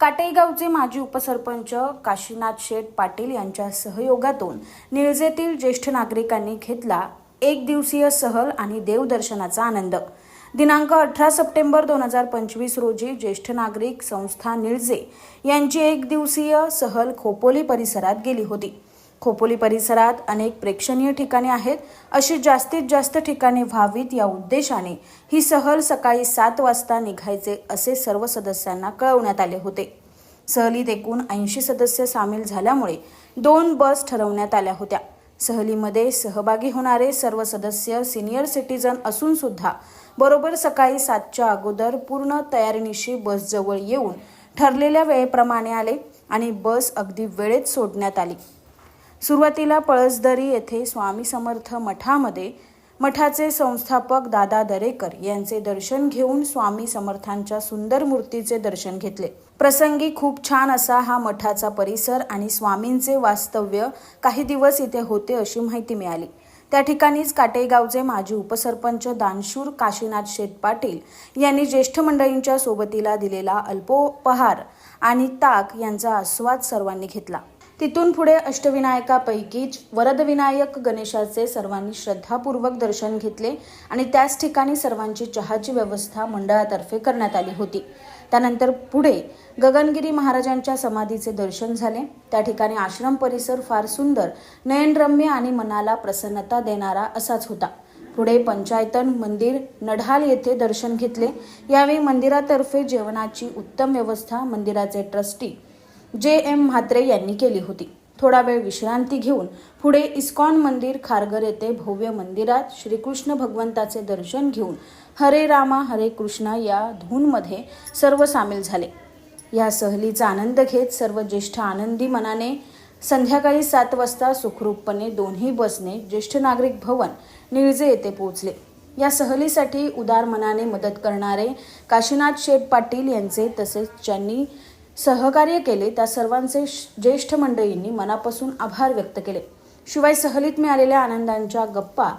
काटेगावचे माजी उपसरपंच काशीनाथ शेठ पाटील यांच्या सहयोगातून निळजेतील ज्येष्ठ नागरिकांनी घेतला एक दिवसीय सहल आणि देवदर्शनाचा आनंद. दिनांक अठरा सप्टेंबर दोन हजार पंचवीस रोजी ज्येष्ठ नागरिक संस्था निळजे यांची एक दिवसीय सहल खोपोली परिसरात गेली होती. खोपोली परिसरात अनेक प्रेक्षणीय ठिकाणे आहेत. अशी जास्तीत जास्त ठिकाणे व्हावीत या उद्देशाने ही सहल सकाळी सात वाजता निघायचे असे सर्व सदस्यांना कळवण्यात आले होते. सहलीत एकूण ऐंशी सदस्य सामील झाल्यामुळे दोन बस ठरवण्यात आल्या होत्या. सहलीमध्ये सहभागी होणारे सर्व सदस्य सिनियर सिटीजन असून सुद्धा बरोबर सकाळी सातच्या अगोदर पूर्ण तयारीनिशी बसजवळ येऊन ठरलेल्या वेळेप्रमाणे आले आणि बस अगदी वेळेत सोडण्यात आली. सुरुवातीला पळसदरी येथे स्वामी समर्थ मठामध्ये मठाचे संस्थापक दादा दरेकर यांचे दर्शन घेऊन स्वामी समर्थांच्या सुंदर मूर्तीचे दर्शन घेतले. प्रसंगी खूप छान असा हा मठाचा परिसर आणि स्वामींचे वास्तव्य काही दिवस इथे होते अशी माहिती मिळाली. त्या ठिकाणीच काटेगावचे माजी उपसरपंच दानशूर काशीनाथ शेठ पाटील यांनी ज्येष्ठ मंडळींच्या सोबतीला दिलेला अल्पोपहार आणि ताक यांचा आस्वाद सर्वांनी घेतला. तिथून पुढे अष्टविनायकापैकीच वरदविनायक गणेशाचे सर्वांनी श्रद्धापूर्वक दर्शन घेतले आणि त्याच ठिकाणी सर्वांची चहाची व्यवस्था मंडळातर्फे करण्यात आली होती. त्यानंतर पुढे गगनगिरी महाराजांच्या समाधीचे दर्शन झाले. त्या ठिकाणी आश्रम परिसर फार सुंदर नयनरम्य आणि मनाला प्रसन्नता देणारा असाच होता. पुढे पंचायतन मंदिर नढाल येथे दर्शन घेतले. यावेळी मंदिरातर्फे जेवणाची उत्तम व्यवस्था मंदिराचे ट्रस्टी जे एम म्हात्रे यांनी केली होती. थोडा वेळ विश्रांती घेऊन पुढे इस्कॉन मंदिर खारघर येथे भव्य मंदिरात श्रीकृष्ण भगवंताचे दर्शन घेऊन हरे रामा हरे कृष्णा या धूनमध्ये सर्व सामील झाले. या सहलीचा आनंद घेत सर्व ज्येष्ठ आनंदी मनाने संध्याकाळी सात वाजता सुखरूपपणे दोन्ही बसने ज्येष्ठ नागरिक भवन निळजे येथे पोहोचले. या सहलीसाठी उदार मनाने मदत करणारे काशीनाथ शेठ पाटील यांचे तसेच ज्यांनी सहकार्य केले त्या सर्वांचे ज्येष्ठ मंडळींनी मनापासून आभार व्यक्त केले. शिवाय सहलीत मिळालेल्या आनंदांच्या गप्पा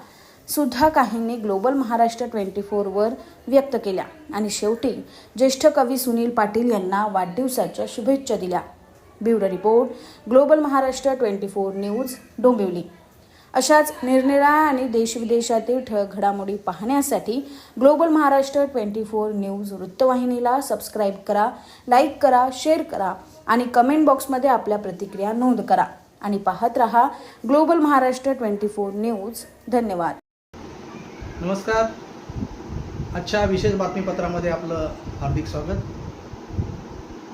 सुद्धा काहींनी ग्लोबल महाराष्ट्र ट्वेंटी फोरवर व्यक्त केल्या. आणि शेवटी ज्येष्ठ कवी सुनील पाटील यांना वाढदिवसाच्या शुभेच्छा दिल्या. Bureau report global Maharashtra twenty four news Dombivli. अशाच निरनिराळ्या आणि देशविदेशातील ठळक घडामोडी पाहण्यासाठी global Maharashtra twenty four news वृत्तवाहिनीला सबस्क्राईब करा लाईक करा शेअर करा आणि कमेंट बॉक्समध्ये आपल्या प्रतिक्रिया नोंद करा. आणि पाहत रहा global Maharashtra twenty four news. धन्यवाद. नमस्कार. आजच्या विशेष बातमीपत्रामध्ये आपलं हार्दिक स्वागत.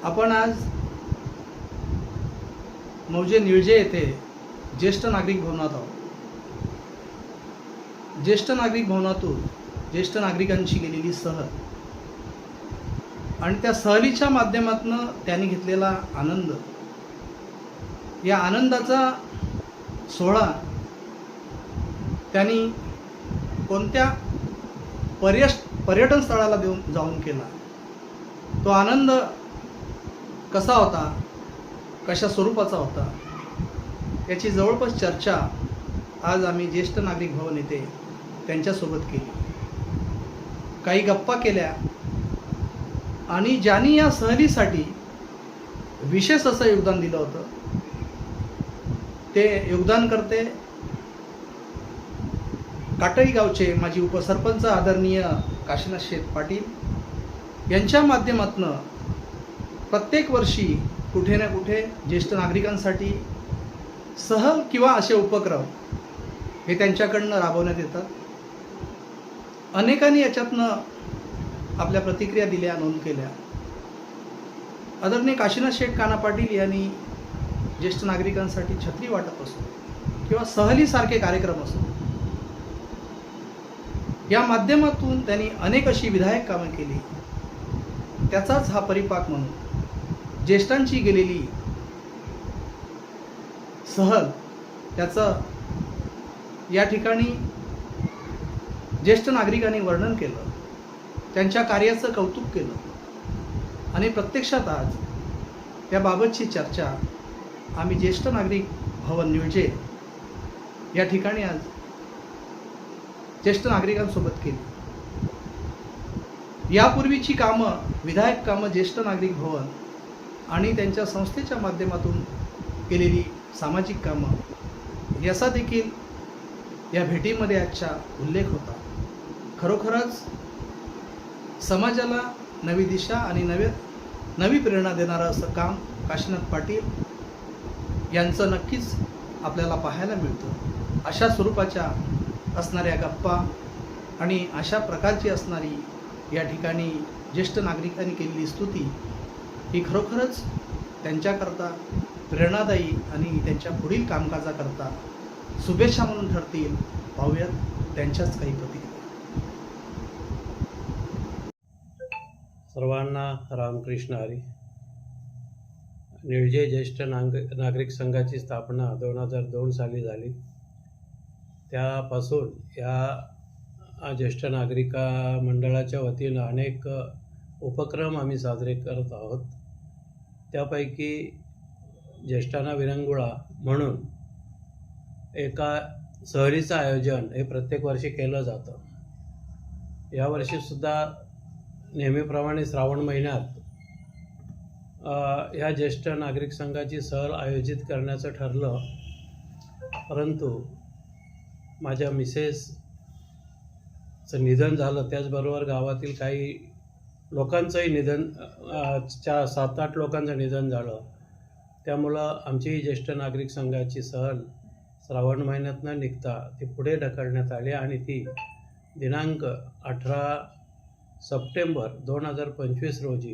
आपण आज मौजे निळजे येथे ज्येष्ठ नागरिक भवनात आहोत. ज्येष्ठ नागरिक भवनातून ज्येष्ठ नागरिकांची गेलेली सहल. आणि त्या सहलीच्या माध्यमातून त्यांनी घेतलेला आनंद. या आनंदाचा सोहळा त्यांनी कोणत्या पर्यश पर्यटन स्थळाला देऊन जाऊन केला. तो आनंद कसा होता? कशा स्वरूपाचा होता? याची जवळपास चर्चा आज आम्ही ज्येष्ठ नागरिक भवन येथे त्यांच्यासोबत केली. काही गप्पा केल्या. आणि ज्यांनी या सहलीसाठी विशेष असं योगदान दिलं होतं ते योगदान करते काटळी गावचे माजी उपसरपंच आदरणीय काशीनाथ शेठ पाटील यांच्या माध्यमातून प्रत्येक वर्षी कुठे ना कुठे ज्येष्ठ नागरिकांसाठी सहल किंवा असे उपक्रम हे त्यांच्याकडनं राबवण्यात येतात. अनेकांनी याच्यातनं आपल्या प्रतिक्रिया दिल्या नोंद केल्या. आदरणीय काशीनाथ शेठ काना पाटील यांनी ज्येष्ठ नागरिकांसाठी छत्री वाटप असो किंवा सहलीसारखे कार्यक्रम असो या माध्यमातून त्यांनी अनेक अशी विधायक कामं केली. त्याचाच हा परिपाक म्हणून ज्येष्ठांची गेलेली सहल त्याचं या ठिकाणी ज्येष्ठ नागरिकांनी वर्णन केलं. त्यांच्या कार्याचं कौतुक केलं. आणि प्रत्यक्षात आज याबाबतची चर्चा आम्ही ज्येष्ठ नागरिक भवन नियोजे या ठिकाणी आज ज्येष्ठ नागरिकांसोबत केली. यापूर्वीची कामं विधायक कामं ज्येष्ठ नागरिक भवन आणि त्यांच्या संस्थेच्या माध्यमातून केलेली सामाजिक कामं याचा देखील या भेटीमध्ये आजचा उल्लेख होता. खरोखरच समाजाला नवी दिशा आणि नवे नवी प्रेरणा देणारं असं काम काशीनाथ पाटील यांचं नक्कीच आपल्याला पाहायला मिळतं. अशा स्वरूपाच्या असणाऱ्या गप्पा आणि अशा प्रकारची असणारी या ठिकाणी ज्येष्ठ नागरिकांनी केलेली स्तुती ही खरोखरच त्यांच्याकरता प्रेरणादायी आणि त्यांच्या पुढील कामकाजाकरता शुभेच्छा म्हणून ठरतील. पाहूयात त्यांच्याच काही प्रतिक्रिया. सर्वांना रामकृष्ण हरी. निळजे ज्येष्ठ नाग नागरिक संघाची स्थापना दोन हजार दोन साली झाली. त्यापासून या ज्येष्ठ नागरिका मंडळाच्या वतीनं अनेक उपक्रम आम्ही साजरे करत आहोत. त्यापैकी ज्येष्ठांना विरंगुळा म्हणून एका सहलीचं आयोजन हे प्रत्येक वर्षी केलं जातं. यावर्षीसुद्धा नेहमीप्रमाणे श्रावण महिन्यात ह्या ज्येष्ठ नागरिक संघाची सहल आयोजित करण्याचं ठरलं. परंतु माझ्या मिसेसचं निधन झालं. त्याचबरोबर गावातील काही लोकांचंही निधन चार सात आठ लोकांचं निधन झालं. त्यामुळं आमची ज्येष्ठ नागरिक संघाची सहल श्रावण महिन्यात न निघता ती पुढे ढकलण्यात आली आणि ती दिनांक अठरा सप्टेंबर दोन हजार पंचवीस रोजी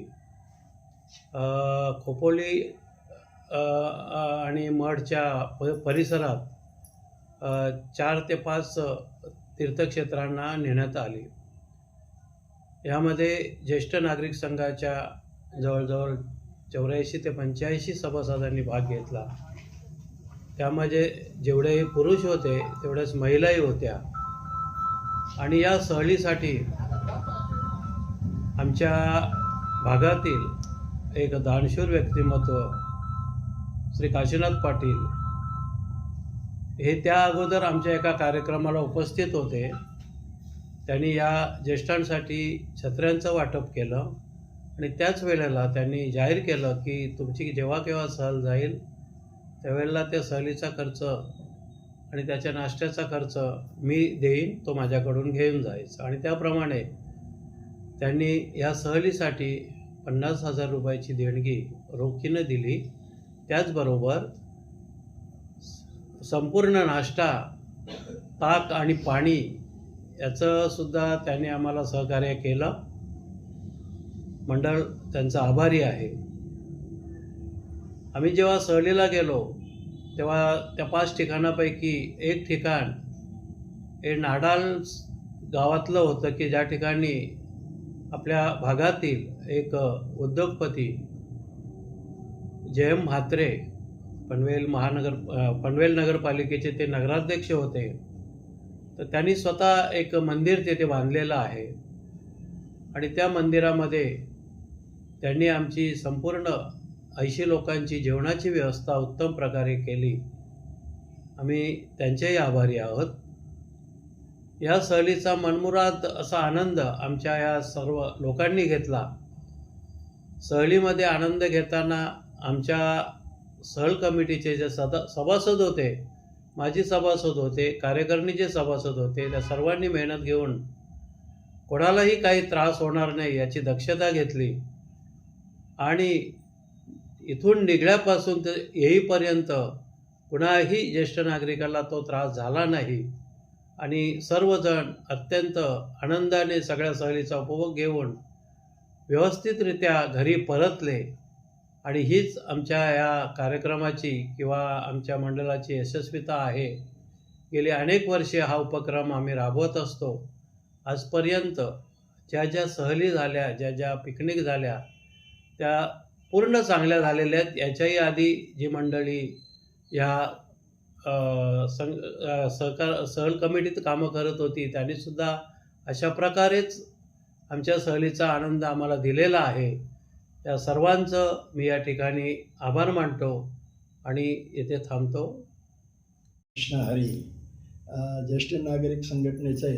खोपोली आणि मठच्या प परिसरात चार ते पाच तीर्थक्षेत्रांना नेण्यात आली. यामध्ये ज्येष्ठ नागरिक संघाच्या जवळजवळ चौऱ्याऐंशी ते पंच्याऐंशी सभासदांनी भाग घेतला. त्यामध्ये जेवढेही पुरुष होते तेवढ्याच महिलाही होत्या. आणि या सहलीसाठी आमच्या भागातील एक दानशूर व्यक्तिमत्व श्री काशीनाथ पाटील हे त्या अगोदर आमच्या एका कार्यक्रमाला उपस्थित होते. त्यांनी या ज्येष्ठांसाठी छत्र्यांचं वाटप केलं आणि त्याच वेळेला त्यांनी जाहीर केलं की तुमची जेव्हा केव्हा सहल जाईल त्यावेळेला त्या सहलीचा खर्च आणि त्याच्या नाश्त्याचा खर्च मी देईन तो माझ्याकडून घेऊन जायचा. आणि त्याप्रमाणे त्यांनी या सहलीसाठी पन्नास हजार रुपयाची देणगी रोखीनं दिली. त्याचबरोबर संपूर्ण नाश्ता ताक आणि पाणी याचं सुद्धा त्यांनी आम्हाला सहकार्य केलं. मंडळ त्यांचा आभारी आहे. आम्ही जेव्हा सहलीला गेलो तेव्हा त्या पाच ठिकाणापैकी एक ठिकाण हे नाडाल गावातलं होतं की ज्या ठिकाणी आपल्या भागातील एक उद्योगपती जयम म्हात्रे पनवेल महानगर पनवेल नगरपालिकेचे ते नगराध्यक्ष होते. तर त्यांनी स्वतः एक मंदिर तेथे बांधलेलं आहे. आणि त्या मंदिरामध्ये त्यांनी आमची संपूर्ण ऐंशी लोकांची जेवणाची व्यवस्था उत्तम प्रकारे केली. आम्ही त्यांचेही आभारी आहोत. या सहलीचा मनमुराद असा आनंद आमच्या या सर्व लोकांनी घेतला. सहलीमध्ये आनंद घेताना आमच्या सहल कमिटीचे जे सदा सभासद होते माजी सभासद होते कार्यकारिणीचे सभासद होते त्या सर्वांनी मेहनत घेऊन कोणालाही काही त्रास होणार नाही याची दक्षता घेतली. आणि इथून निघण्यापासून ते येईपर्यंत कुणाही ज्येष्ठ नागरिकाला तो त्रास झाला नाही. आणि सर्वजण अत्यंत आनंदाने सगळ्या सहलीचा उपभोग घेऊन व्यवस्थितरित्या घरी परतले. आणि हीच आमच्या या कार्यक्रमाची किंवा आमच्या मंडळाची यशस्वीता आहे. गेली अनेक वर्षे हा उपक्रम आम्ही राबवत असतो. आजपर्यंत ज्या ज्या सहली झाल्या ज्या ज्या पिकनिक झाल्या त्या पूर्ण चांगल्या झालेल्या आहेत. याच्याही आधी जी मंडळी ह्या संघ सहकार सहल कमिटीत कामं करत होती. त्यांनीसुद्धा अशा प्रकारेच आमच्या सहलीचा आनंद आम्हाला दिलेला आहे. त्या सर्वांचं मी या ठिकाणी आभार मानतो आणि येथे थांबतो. कृष्ण हरी ज्येष्ठ नागरिक संघटनेचे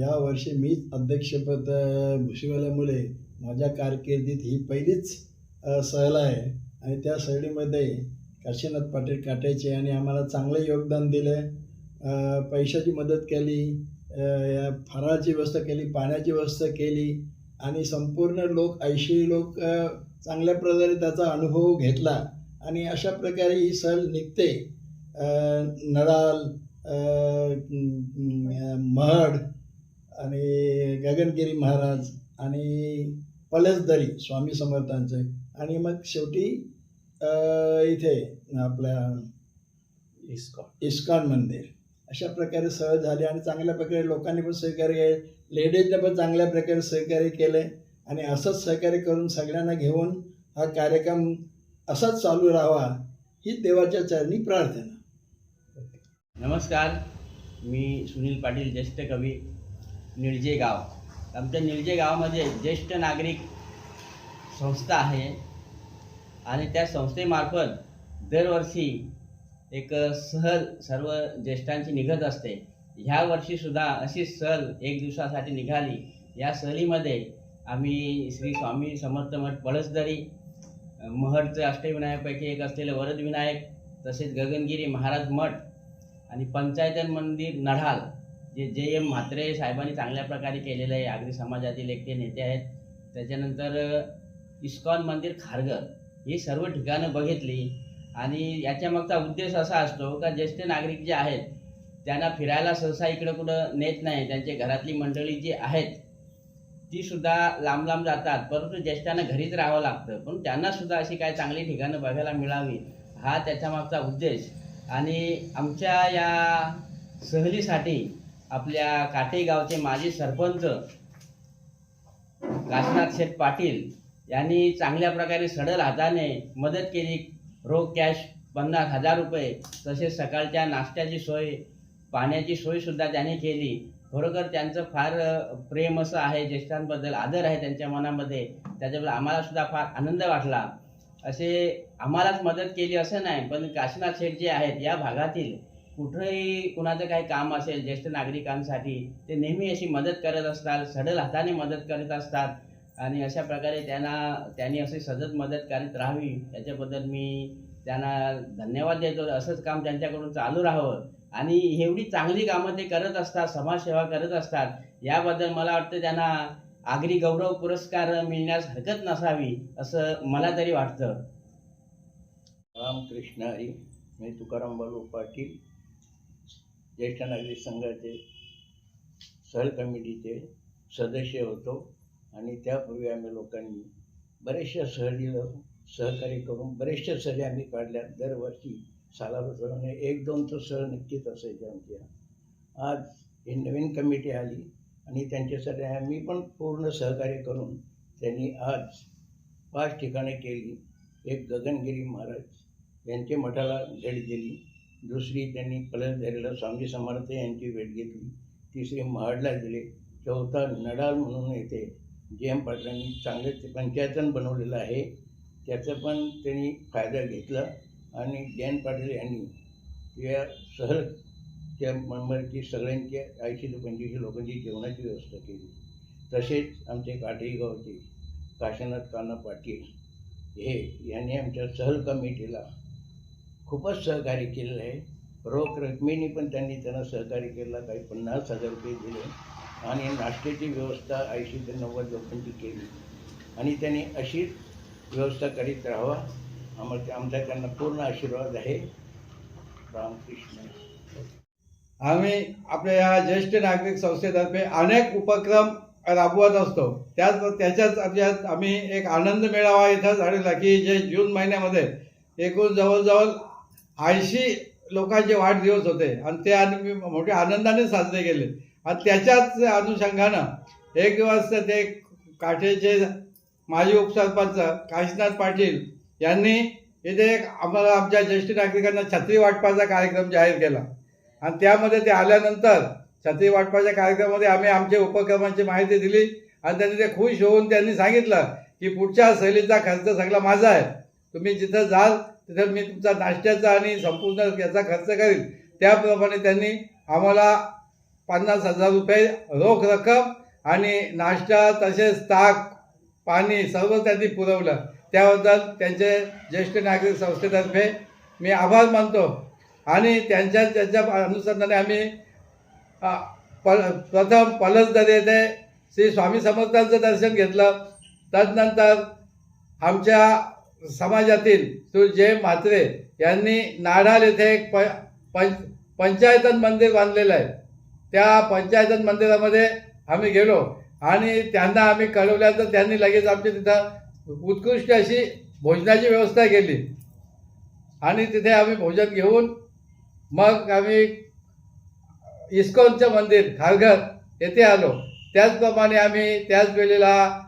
या वर्षी मीच अध्यक्षपद अ, भूषवल्यामुळे माझ्या कारकिर्दीत ही पहिलीच सहल आहे. आणि त्या सहलीमध्ये काशीनाथ पाटील काटायचे आणि आम्हाला चांगलं योगदान दिलं. पैशाची मदत केली. या फराळाची व्यवस्था केली पाण्याची व्यवस्था केली. आणि संपूर्ण लोक ऐंशी लोक चांगल्या प्रकारे त्याचा अनुभव घेतला. आणि अशा प्रकारे ही सहल निघते. नडाल महड आणि गगनगिरी महाराज आणि पलसदरी स्वामी समर्थांचे. आणि मग शेवटी इथे आपल्या इस्कॉन. इस्कॉन मंदिर. अशा प्रकारे सहल झाली आणि चांगल्या प्रकारे लोकांनी पण सहकार्य केले. लेडीजने पण चांगल्या प्रकारे सहकार्य केले. आणि असंच सहकार्य करून सगळ्यांना घेऊन हा कार्यक्रम असाच चालू राहावा ही देवाच्या चरणी प्रार्थना. नमस्कार. मी सुनील पाटील ज्येष्ठ कवी निळजे गाव. आमच्या निळजे गावामध्ये ज्येष्ठ नागरिक संस्था आहे. आणि त्या संस्थेमार्फत दरवर्षी एक सहल सर्व ज्येष्ठांची निघत असते. ह्या वर्षीसुद्धा अशी सहल एक दिवसासाठी निघाली. या सहलीमध्ये आम्ही श्री स्वामी समर्थ मठ पळसदरी महडचे अष्टविनायकपैकी एक असलेले वरदविनायक तसेच गगनगिरी महाराज मठ आणि पंचायतन मंदिर नढाल जे जे एम म्हात्रे साहेबांनी चांगल्या प्रकारे केलेलं आहे. आगरी समाजातील एक ते नेते आहेत. त्याच्यानंतर इस्कॉन मंदिर खारघर ही सर्व ठिकाणं बघितली. आणि याच्या मागचा उद्देश असा असतो का ज्येष्ठ नागरिक जे आहेत त्यांना फिरायला सहसा इकडं कुठं नेत नाही. त्यांचे घरातली मंडळी जी आहेत ती सुद्धा लांब लांब जातात. परंतु ज्येष्ठांना घरीच राहावं लागतं. पण त्यांना सुद्धा अशी काय चांगली ठिकाणं बघायला मिळावी हा त्याच्यामागचा उद्देश. आणि आमच्या या सहलीसाठी आपल्या काटेगावचे माजी सरपंच काशनाथ शेठ पाटील यांनी चांगल्या प्रकारे सडल हाताने मदत केली. रोख कॅश पन्नास हजार रुपये तसेच सकाळच्या नाश्त्याची सोय पाण्याची सोयसुद्धा त्यांनी केली. खरोखर त्यांचं फार प्रेम असं आहे ज्येष्ठांबद्दल आदर आहे त्यांच्या मनामध्ये. त्याच्याबद्दल आम्हाला सुद्धा फार आनंद वाटला. असे आम्हालाच मदत केली असं नाही पण काशीनाथ शेठ जे आहेत या भागातील कुठंही कुणाचं काही काम असेल ज्येष्ठ नागरिकांसाठी ते नेहमी अशी मदत करत असतात सडल हाताने मदत करत असतात. आणि अशा प्रकारे त्यांना त्यांनी अशी सतत मदत करीत राहावी. याच्याबद्दल मी त्यांना धन्यवाद देतो. असंच काम त्यांच्याकडून चालू राहावं. आणि एवढी चांगली कामं ते करत असतात समाजसेवा करत असतात. याबद्दल मला वाटतं त्यांना आगरी गौरव पुरस्कार मिळण्यास हरकत नसावी असं मला तरी वाटतं. रामकृष्ण हरी मी तुकाराम बालू पाटील ज्येष्ठ नागरिक संघाचे सहल कमिटीचे सदस्य होतो. आणि त्यापूर्वी आम्ही लोकांनी बऱ्याचशा सहलीला सहकार्य करून बऱ्याचशा सहली आम्ही काढल्या. दरवर्षी सालाप्रमाणे एक दोन तर सहल नक्कीच असायच्या आमच्या आज ही नवीन कमिटी आली आणि त्यांच्यासाठी आम्ही पण पूर्ण सहकार्य करून त्यांनी आज पाच ठिकाणे केली. एक गगनगिरी महाराज यांच्या मठाला भेट दिली. दुसरी त्यांनी पलसधरीला स्वामी समर्थ यांची भेट घेतली. तिसरी महाडला दिली चौथा नडाल म्हणून येथे जे एम पाटलांनी चांगलं ते पंचायतन बनवलेलं आहे त्याचा पण त्यांनी फायदा घेतला. आणि जयंत पाटील यांनी या सहलच्या मेंबरची सगळ्यांच्या ऐंशी ते पंच्याऐंशी लोकांची जेवणाची व्यवस्था केली. तसेच आमचे काटेई गावचे काशीनाथ काना पाटील हे यांनी आमच्या सहल कमिटीला खूपच सहकार्य केलेलं आहे. रोख रकमेने पण त्यांनी त्यांना सहकार्य केला काही पन्नास हजार रुपये दिले. आणि नाश्त्याची व्यवस्था ऐंशी ते नव्वद लोकांची केली. आणि त्यांनी अशीच व्यवस्था करीत राहावा. आम्हाला आमचा त्यांना पूर्ण आशीर्वाद आहे. रामकृष्ण. आम्ही आपल्या या ज्येष्ठ नागरिक संस्थेतर्फे अनेक उपक्रम राबवत असतो. त्याच त्याच्याच अभ्यास आम्ही एक आनंद मेळावा इथं झालेला की जे जून महिन्यामध्ये एकूण जवळजवळ ऐंशी लोकांचे वाढदिवस होते. आणि ते आम्ही मोठ्या आनंदाने साजरे केले. आणि त्याच्याच अनुषंगानं एक दिवस ते काठेचे माजी उपसरपंच काशीनाथ पाटील यांनी इथे एक आम्हाला आमच्या ज्येष्ठ नागरिकांना छत्री वाटपाचा कार्यक्रम जाहीर केला. आणि त्यामध्ये ते आल्यानंतर छत्री वाटपाच्या कार्यक्रमामध्ये आम्ही आमच्या उपक्रमांची माहिती दिली आणि त्यांनी ते खुश होऊन त्यांनी सांगितलं की पुढच्या सहलीचा खर्च सगळा माझा आहे. तुम्ही जिथं जाल तिथं मी तुमचा नाश्त्याचा आणि संपूर्ण याचा खर्च करील त्याप्रमाणे त्यांनी आम्हाला पन्नास हजार रुपये रोख रक्कम आणि नाश्ता तसेच ताक पाणी सर्व त्यांनी पुरवलं. त्याबद्दल त्यांचे ज्येष्ठ नागरिक संस्थेतर्फे मी आभार मानतो. आणि त्यांच्या त्याच्या अनुसंधाने आम्ही प प्रथम पलसदर येथे श्री स्वामी समर्थांचं दर्शन घेतलं. तदनंतर आमच्या समाजातील श्री जय म्हात्रे यांनी नाडाल येथे एक प पंच पंचायतन मंदिर बांधलेलं आहे. त्या पंचायत मंदिरामध्ये आम्ही गेलो. आणि त्यांना आम्ही कळवल्यानंतर त्यांनी लगेच आमच्या तिथं उत्कृष्ट अशी भोजनाची व्यवस्था केली. आणि तिथे आम्ही भोजन घेऊन मग आम्ही इस्कॉनचं मंदिर खारघर येथे आलो. त्याचप्रमाणे आम्ही त्याच वेळेला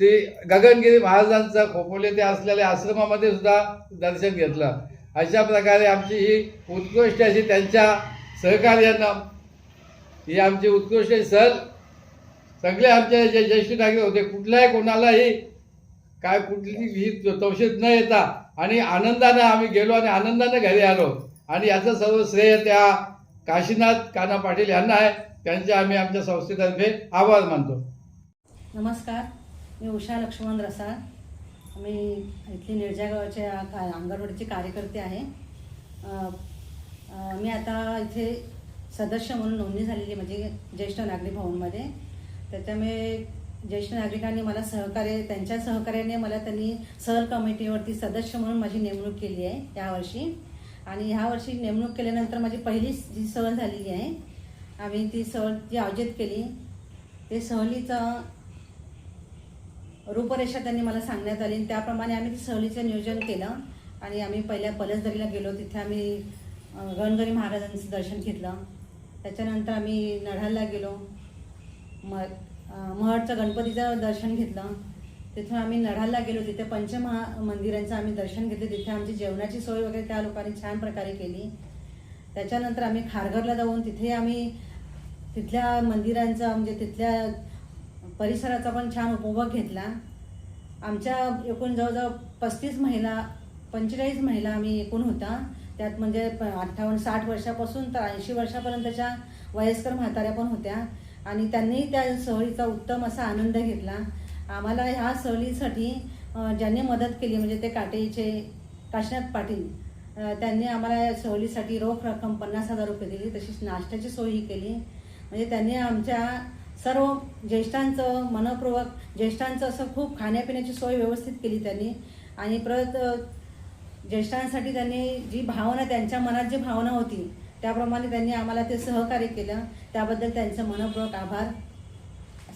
श्री गगनगिरी महाराजांचं खोपोले ते असलेल्या आश्रमामध्ये सुद्धा दर्शन घेतलं. अशा प्रकारे आमची ही उत्कृष्ट अशी त्यांच्या सहकार्यानं ही आमची उत्कृष्ट सर. सगळे आमचे जे ज्येष्ठ नागरिक होते कुठल्याही कोणालाही काय कुठली ही तवशीत न येता आणि आनंदानं आम्ही गेलो आणि आनंदानं घरी आलो. आणि याचं सर्व श्रेय त्या काशीनाथ काना पाटील यांना आहे. त्यांचे आम्ही आमच्या संस्थेतर्फे आभार मानतो. नमस्कार. मी उषा लक्ष्मण रसाळ. मी इथली निर्जा गावाच्या अंगणवाडीची कार्यकर्ते आहे. मी आता इथे सदस्य म्हणून नोंदणी झालेली आहे म्हणजे ज्येष्ठ नागरिक भवनमध्ये. त्याच्यामुळे ज्येष्ठ नागरिकांनी मला सहकार्य त्यांच्या सहकार्याने मला त्यांनी सहल कमिटीवरती सदस्य म्हणून माझी नेमणूक केली आहे यावर्षी. आणि ह्या वर्षी नेमणूक केल्यानंतर माझी पहिलीच जी सहल झालेली आहे आम्ही ती सहल जी आयोजित केली ते सहलीचा रूपरेषा त्यांनी मला सांगण्यात आली. आणि त्याप्रमाणे आम्ही ती सहलीचं नियोजन केलं. आणि आम्ही पहिल्या पलसदरीला गेलो तिथे आम्ही गणगरी महाराजांचं दर्शन घेतलं. त्याच्यानंतर आम्ही नढालला गेलो. म महडचं गणपतीचं दर्शन घेतलं. तिथून आम्ही नढालला गेलो. तिथे पंचमहा मंदिरांचं आम्ही दर्शन घेतलं. तिथे आमची जेवणाची सोय वगैरे त्या लोकांनी छान प्रकारे केली. त्याच्यानंतर आम्ही खारघरला जाऊन तिथे आम्ही तिथल्या मंदिरांचा म्हणजे तिथल्या परिसराचा पण छान उपभोग घेतला. आमच्या एकूण जवळजवळ पस्तीस महिला पंचेचाळीस महिला आम्ही एकूण होता. त्यात म्हणजे प अठ्ठावन्न साठ वर्षापासून तर ऐंशी वर्षापर्यंतच्या वयस्कर म्हाताऱ्या पण होत्या. आणि त्यांनी त्या सहलीचा उत्तम असा आनंद घेतला. आम्हाला ह्या सहलीसाठी ज्यांनी मदत केली म्हणजे ते काटेचे काशनाथ पाटील त्यांनी आम्हाला या सहलीसाठी रोख रक्कम पन्नास हजार रुपये दिली. तशीच नाश्त्याची सोयही केली. म्हणजे त्यांनी आमच्या सर्व ज्येष्ठांचं मनपूर्वक ज्येष्ठांचं असं खूप खाण्यापिण्याची सोय व्यवस्थित केली त्यांनी. आणि परत ज्येष्ठांसाठी त्यांनी जी भावना त्यांच्या मनात जी भावना होती त्याप्रमाणे त्यांनी आम्हाला ते सहकार्य केलं. त्याबद्दल त्यांचं मनपूर्वक आभार.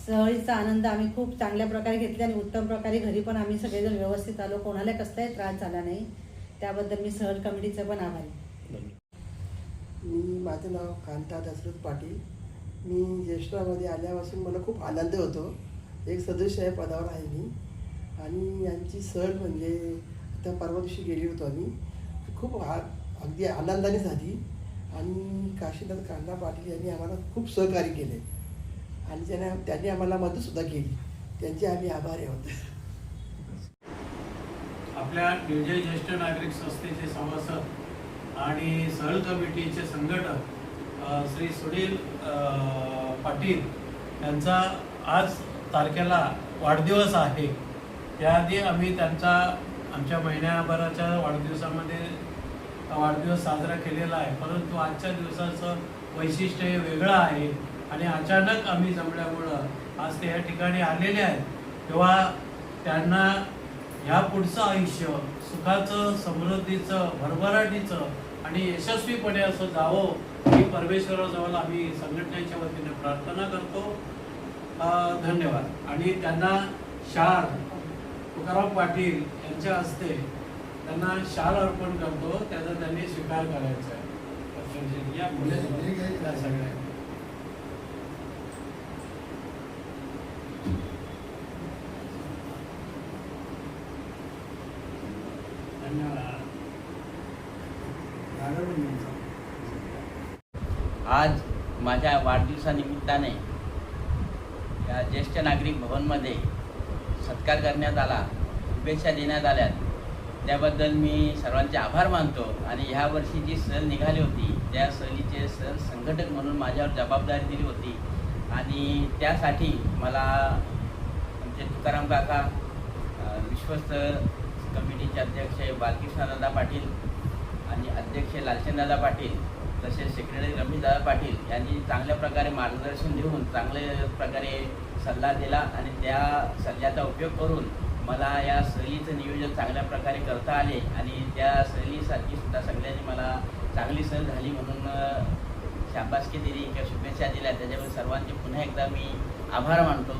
सहलीचा आनंद आम्ही खूप चांगल्या प्रकारे घेतला आणि उत्तम प्रकारे घरी पण आम्ही सगळेजण व्यवस्थित आलो. कोणाला कसलाही त्रास झाला नाही. त्याबद्दल मी सहल कमिटीचं पण आभारी मी माझं नाव कांता दशरथ पाटील. मी ज्येष्ठामध्ये आल्यापासून मला खूप आनंद होतो. एक सदस्य आहे पदावर आहे मी. आणि यांची सहल म्हणजे त्या परवा दिवशी गेली होतो आम्ही. खूप आ अगदी आनंदाने झाली. आणि काशीनाथ कांदा पाटील यांनी आम्हाला खूप सहकार्य केले. आणि त्यांना त्यांनी आम्हाला मदतसुद्धा केली. त्यांचे आम्ही आभारी आहोत. आपल्या निर्जय ज्येष्ठ नागरिक संस्थेचे सभासद आणि सहल कमिटीचे संघटक श्री सुनील पाटील यांचा आज तारखेला वाढदिवस आहे. त्याआधी आम्ही त्यांचा आमच्या महिन्याभराच्या वाढदिवसामध्ये वाढदिवस साजरा केलेला आहे. परंतु आजच्या दिवसाचं वैशिष्ट्य हे वेगळं आहे आणि अचानक आम्ही जमल्यामुळं आज ते या ठिकाणी आलेले आहेत. तेव्हा त्यांना ह्या पुढचं आयुष्य सुखाचं समृद्धीचं भरभराटीचं आणि यशस्वीपणे असं जावं ही परमेश्वराजवळ आम्ही संघटनेच्या वतीने प्रार्थना करतो. धन्यवाद. आणि त्यांना शार तुकाराम पाटील यांच्या हस्ते त्यांना शाल अर्पण करतो. त्याचा त्यांनी स्वीकार करायचा आहे. या पुढे सगळ्या. आज माझ्या वाढदिवसानिमित्ताने या ज्येष्ठ नागरिक भवनमध्ये सत्कार करण्यात आला शुभेच्छा देण्यात आल्यात. त्याबद्दल मी सर्वांचे आभार मानतो आणि ह्या वर्षी जी सहल निघाली होती त्या सहलीचे सहल संघटक म्हणून माझ्यावर जबाबदारी दिली होती. आणि त्यासाठी मला आमचे तुकाराम काका विश्वस्त कमिटीचे अध्यक्ष बालकृष्णदादा पाटील आणि अध्यक्ष लालचंददादा पाटील तसेच सेक्रेटरी रमेशदादा पाटील यांनी चांगल्या प्रकारे मार्गदर्शन देऊन चांगल्या प्रकारे सल्ला दिला आणि त्या सल्ल्याचा उपयोग करून मला या सहलीचं नियोजन चांगल्या प्रकारे करता आले आणि त्या सहलीसाठी सुद्धा सगळ्यांनी मला चांगली सहल झाली म्हणून शाबासकी दिली किंवा शुभेच्छा दिल्या. त्याच्यामुळे सर्वांचे पुन्हा एकदा मी आभार मानतो.